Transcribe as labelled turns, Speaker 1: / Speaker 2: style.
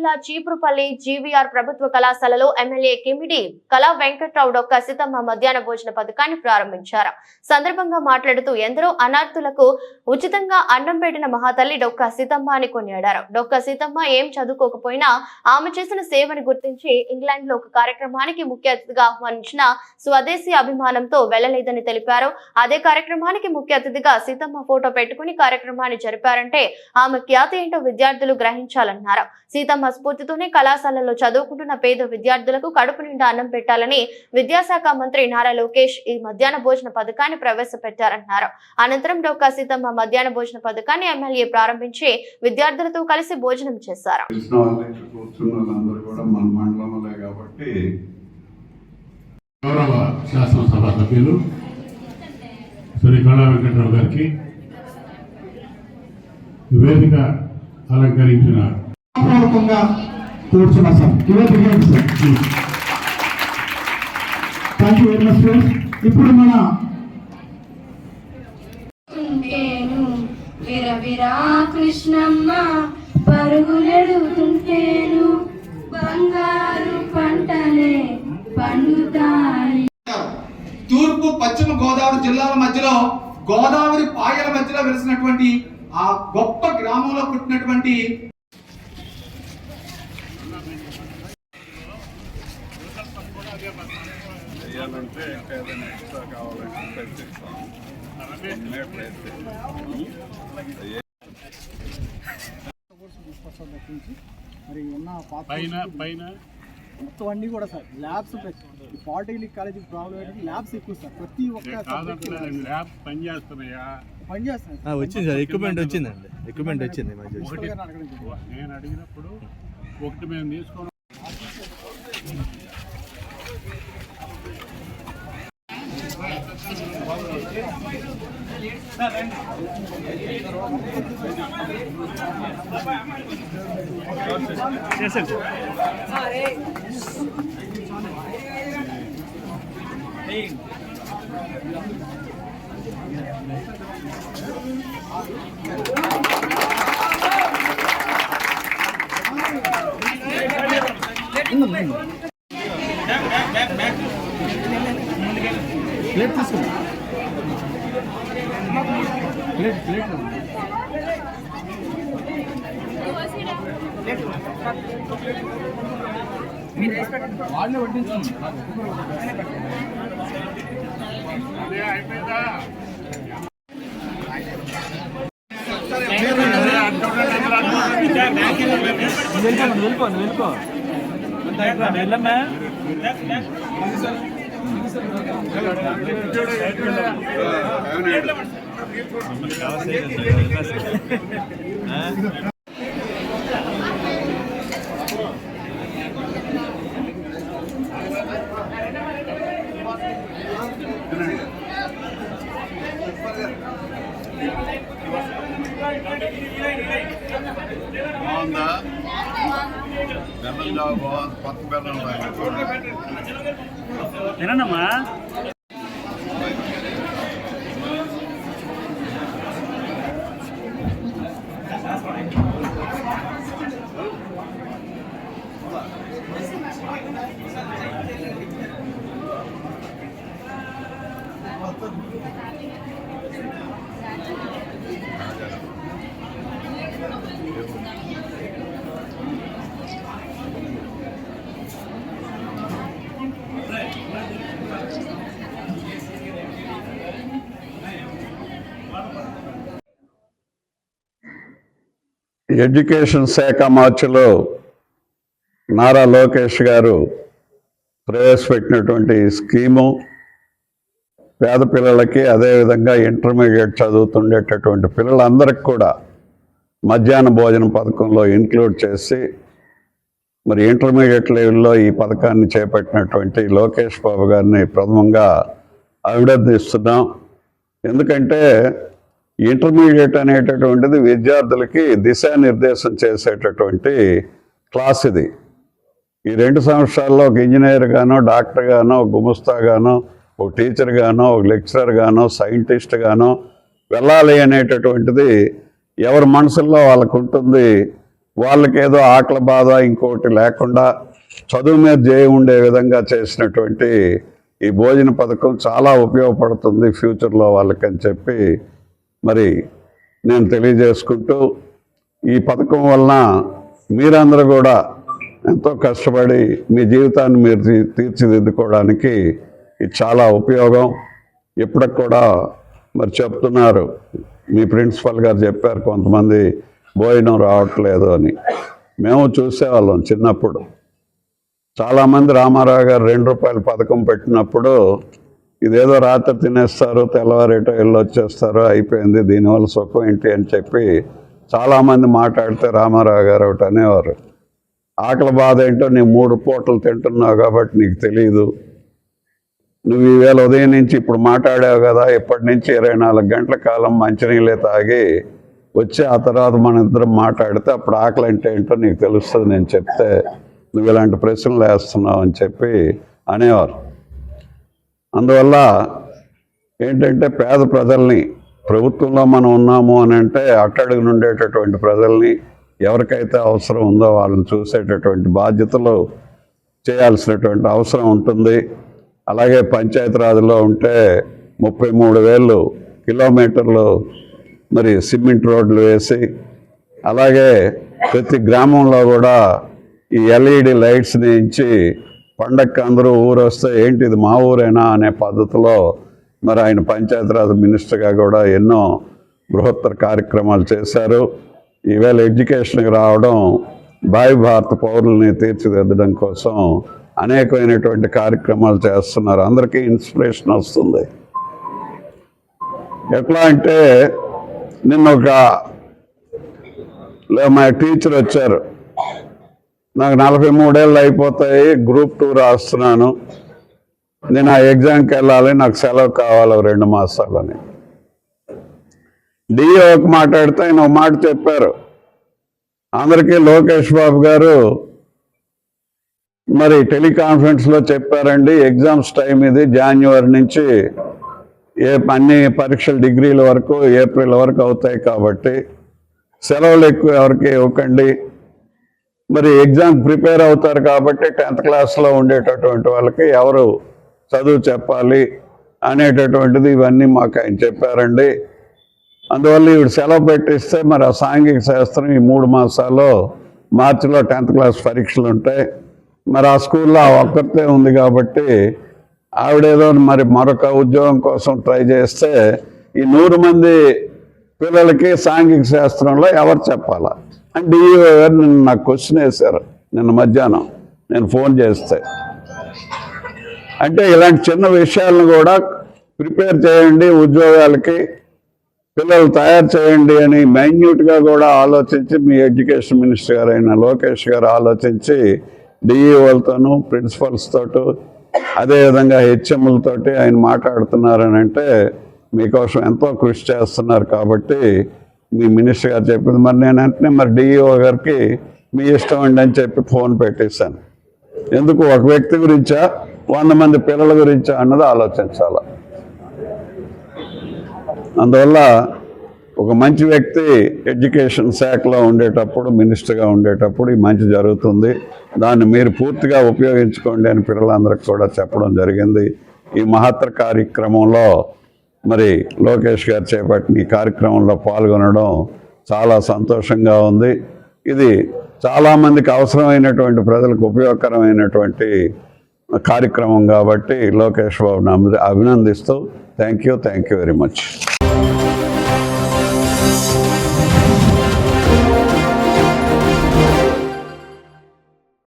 Speaker 1: జిల్లా చీపురుపల్లి జీవీఆర్ ప్రభుత్వ కళాశాలలో ఎమ్మెల్యే కిమిడి కళా వెంకట్రావు డొక్క సీతమ్మ మధ్యాహ్న భోజన పథకాన్ని ప్రారంభించారు. సందర్భంగా మాట్లాడుతూ ఎందరో అనార్థులకు ఉచితంగా అన్నం పెట్టిన మహాతల్లి డొక్క సీతమ్మ అని కొనియాడారు. డొక్క సీతమ్మ ఏం చదువుకోకపోయినా ఆమె చేసిన సేవను గుర్తించి ఇంగ్లాండ్లో ఒక కార్యక్రమానికి ముఖ్య అతిథిగా ఆహ్వానించిన స్వదేశీ అభిమానంతో వెళ్ళలేదని తెలిపారు. అదే కార్యక్రమానికి ముఖ్య అతిథిగా సీతమ్మ ఫోటో పెట్టుకుని కార్యక్రమాన్ని జరిపారంటే ఆమె ఖ్యాతి ఏంటో విద్యార్థులు గ్రహించాలన్నారు. సీతమ్మ స్ఫూర్తితోనే కళాశాలలో చదువుకుంటున్న పేద విద్యార్థులకు కడుపు నిండా అన్నం పెట్టాలని విద్యాశాఖ మంత్రి నారా లోకేష్ ఈ మధ్యాహ్న భోజన పథకాన్ని ప్రవేశపెట్టారన్నారు. అనంతరం డొక్కా సీతమ్మ మధ్యాహ్న భోజన పథకాన్ని ఎమ్మెల్యే ప్రారంభించి విద్యార్థులతో కలిసి భోజనం చేశారు.
Speaker 2: గౌరవ శాసనసభ సభ్యులు శ్రీ కళా గారికి వేదిక అలంకరించిన
Speaker 3: పూర్వకంగా కూర్చున్న సార్ యువత గారు sir thank you very much friends ఇప్పుడు మన
Speaker 4: విరవిరా కృష్ణమ్మ పరుగులెడుతుంటేను బంగారు పంటలే పండుతాయి.
Speaker 5: తూర్పు పశ్చిమ గోదావరి జిల్లాల మధ్యలో గోదావరి పాయల మధ్యలో వెలిసినటువంటి ఆ గొప్ప గ్రామంలో పుట్టినటువంటి
Speaker 6: చేయాలంటే ఇంకా ఏదైనా ఎక్స్ట్రా కావాలంటే ప్రయత్నిస్తాం ప్రయత్నిస్తాం.
Speaker 2: పైన. పైన
Speaker 3: మొత్తం అన్ని కూడా sir labs polytechnic college problem ఏంటంటే ల్యాబ్స్ ఎక్కువ సార్. ప్రతి ఒక్క
Speaker 2: ల్యాబ్ పని చేస్తున్నాయా?
Speaker 3: పని చేస్తాను
Speaker 7: ఆ, వచ్చింది సార్ ఎక్విప్మెంట్ వచ్చిందండి. ఎక్విప్మెంట్ వచ్చింది
Speaker 2: నేను అడిగినప్పుడు ఒకటి మేము తీసుకొని
Speaker 3: ప్లేట్ తీసుకున్నా ప్లేట్ ప్లేట్ వాళ్ళే
Speaker 2: వడ్డించండి అయిపోయిందా
Speaker 7: వెళ్ళిపోండి వెళ్ళిపోండి వెళ్ళిపో వెళ్ళమ్మా
Speaker 6: బాగుందా బాగుంది బెల్లం
Speaker 2: తినమ్మా
Speaker 6: ఎడ్యుకేషన్ శాఖ మార్చిలో నారా లోకేష్ గారు ప్రవేశపెట్టినటువంటి స్కీము పేద పిల్లలకి అదేవిధంగా ఇంటర్మీడియట్ చదువుతుండేటటువంటి పిల్లలందరికీ కూడా మధ్యాహ్న భోజన పథకంలో ఇంక్లూడ్ చేసి మరి ఇంటర్మీడియట్ లెవెల్లో ఈ పథకాన్ని చేపట్టినటువంటి లోకేష్ బాబు గారిని ప్రథమంగా అభినందిస్తున్నాం. ఎందుకంటే ఇంటర్మీడియట్ అనేటటువంటిది విద్యార్థులకి దిశానిర్దేశం చేసేటటువంటి క్లాస్ ఇది. ఈ రెండు సంవత్సరాల్లో ఒక ఇంజనీర్ గానో డాక్టర్ గానో ఒక గుమస్తా గానో ఒక టీచర్ గానో ఒక లెక్చరర్ గానో సైంటిస్ట్ గానో వెళ్ళాలి అనేటటువంటిది ఎవరి మనసుల్లో వాళ్ళకు ఉంటుంది. వాళ్ళకేదో ఆకల ఆకలి బాధ ఇంకోటి లేకుండా చదువు మీద జయ ఉండే విధంగా చేసినటువంటి ఈ భోజన పథకం చాలా ఉపయోగపడుతుంది ఫ్యూచర్లో వాళ్ళకని చెప్పి మరి నేను తెలియజేసుకుంటూ ఈ పథకం వలన మీరందరూ కూడా ఎంతో కష్టపడి మీ జీవితాన్ని మీరు తీ- తీర్చిదిద్దుకోవడానికి ఇది చాలా ఉపయోగం. ఇప్పటికి కూడా మరి చెప్తున్నారు. మీ ప్రిన్సిపల్ గారు చెప్పారు కొంతమంది భోజనం రావట్లేదు అని. మేము చూసేవాళ్ళం చిన్నప్పుడు. చాలామంది రామారావు గారు రెండు రూపాయల పథకం పెట్టినప్పుడు ఇదేదో రాత్రి తినేస్తారు తెల్లవారేటో వెళ్ళి వచ్చేస్తారు అయిపోయింది దీనివల్ల సుఖం ఏంటి అని చెప్పి చాలామంది మాట్లాడితే రామారావు గారు ఒకటి అనేవారు. ఆకలి బాధ ఏంటో నీ మూడు పూటలు తింటున్నావు కాబట్టి నీకు తెలియదు నువ్వు ఈవేళ ఉదయం నుంచి ఇప్పుడు మాట్లాడావు కదా ఇప్పటి నుంచి ఇరవై నాలుగు గంటల కాలం మంచినీళ్ళే తాగి వచ్చి ఆ తర్వాత మన ఇద్దరం మాట్లాడితే అప్పుడు ఆకలి అంటే ఏంటో నీకు తెలుస్తుంది నేను చెప్తే నువ్వు ఇలాంటి ప్రశ్నలు వేస్తున్నావు అని చెప్పి అనేవారు. అందువల్ల ఏంటంటే పేద ప్రజల్ని ప్రభుత్వంలో మనం ఉన్నాము అని అంటే అట్టడుగు ఉండేటటువంటి ప్రజల్ని ఎవరికైతే అవసరం ఉందో వాళ్ళని చూసేటటువంటి బాధ్యతలు చేయాల్సినటువంటి అవసరం ఉంటుంది. అలాగే పంచాయతీరాజ్లో ఉంటే ముప్పై మూడు వేలు కిలోమీటర్లు మరి సిమెంట్ రోడ్లు వేసి అలాగే ప్రతి గ్రామంలో కూడా ఈ ఎల్ఈడి లైట్స్ని ఇచ్చి పండక్కి అందరూ ఊరు వస్తే ఏంటి ఇది మా ఊరేనా అనే పద్ధతిలో మరి ఆయన పంచాయతీరాజ్ మినిస్టర్గా కూడా ఎన్నో బృహత్తర కార్యక్రమాలు చేశారు. ఈవేళ ఎడ్యుకేషన్కి రావడం భావి భారత పౌరుల్ని తీర్చిదిద్దడం కోసం అనేకమైనటువంటి కార్యక్రమాలు చేస్తున్నారు. అందరికీ ఇన్స్పిరేషన్ వస్తుంది. ఎట్లా అంటే నిన్న ఒక లే మా టీచర్ వచ్చారు. నాకు నలభై మూడేళ్ళు అయిపోతాయి గ్రూప్ టూ రాస్తున్నాను. నేను ఆ ఎగ్జామ్కి వెళ్ళాలి నాకు సెలవు కావాలి రెండు మాసాలని డిఓ ఒక మాట్లాడితే ఆయన ఒక మాట చెప్పారు. అందరికీ లోకేష్ బాబు గారు మరి టెలికాన్ఫరెన్స్లో చెప్పారండి ఎగ్జామ్స్ టైం ఇది జనవరి నుంచి ఏ అన్ని పరీక్షలు డిగ్రీల వరకు ఏప్రిల్ వరకు అవుతాయి కాబట్టి సెలవులు ఎక్కువ ఎవరికి ఇవ్వకండి. మరి ఎగ్జామ్ ప్రిపేర్ అవుతారు కాబట్టి టెన్త్ క్లాస్లో ఉండేటటువంటి వాళ్ళకి ఎవరు చదువు చెప్పాలి అనేటటువంటిది ఇవన్నీ మాకు ఆయన చెప్పారండి. అందువల్ల ఇవి సెలవు పెట్టిస్తే మరి ఆ సాంఘిక శాస్త్రం ఈ మూడు మాసాల్లో మార్చిలో టెన్త్ క్లాస్ పరీక్షలు ఉంటాయి. మరి ఆ స్కూల్లో ఆ ఒక్కరితే ఉంది కాబట్టి ఆవిడేదో మరి మరొక ఉద్యోగం కోసం ట్రై చేస్తే ఈ నూరు మంది పిల్లలకి సాంఘిక శాస్త్రంలో ఎవరు చెప్పాలా? అండ్ డిఈఓ గారు నిన్న నాకు క్వశ్చన్ వేశారు. నిన్న మధ్యాహ్నం నేను ఫోన్ చేస్తే. అంటే ఇలాంటి చిన్న విషయాలను కూడా ప్రిపేర్ చేయండి ఉద్యోగాలకి పిల్లలు తయారు చేయండి అని మైన్యూట్గా కూడా ఆలోచించి మీ ఎడ్యుకేషన్ మినిస్టర్ గారు అయిన లోకేష్ గారు ఆలోచించి డిఈఓలతోనూ ప్రిన్సిపల్స్తోటూ అదేవిధంగా హెచ్ఎంలతోటి ఆయన మాట్లాడుతున్నారని అంటే మీకోసం ఎంతో కృషి చేస్తున్నారు కాబట్టి మీ మినిస్టర్ గారు చెప్పింది. మరి నేను వెంటనే మరి డిఈఓ గారికి మీ ఇష్టం అండి అని చెప్పి ఫోన్ పెట్టేశాను. ఎందుకు? ఒక వ్యక్తి గురించా? వంద మంది పిల్లల గురించా? అన్నది ఆలోచించాలి? అందువల్ల ఒక మంచి వ్యక్తి ఎడ్యుకేషన్ శాఖలో ఉండేటప్పుడు మినిస్టర్గా ఉండేటప్పుడు ఈ మంచి జరుగుతుంది. దాన్ని మీరు పూర్తిగా ఉపయోగించుకోండి అని పిల్లలందరికీ కూడా చెప్పడం జరిగింది. ఈ మహత్తర కార్యక్రమంలో మరి లోకేష్ గారు చేపట్టిన ఈ కార్యక్రమంలో పాల్గొనడం చాలా సంతోషంగా ఉంది. ఇది చాలామందికి అవసరమైనటువంటి ప్రజలకు ఉపయోగకరమైనటువంటి కార్యక్రమం కాబట్టి లోకేష్ బాబుని అభినందిస్తూ thank you thank you very much.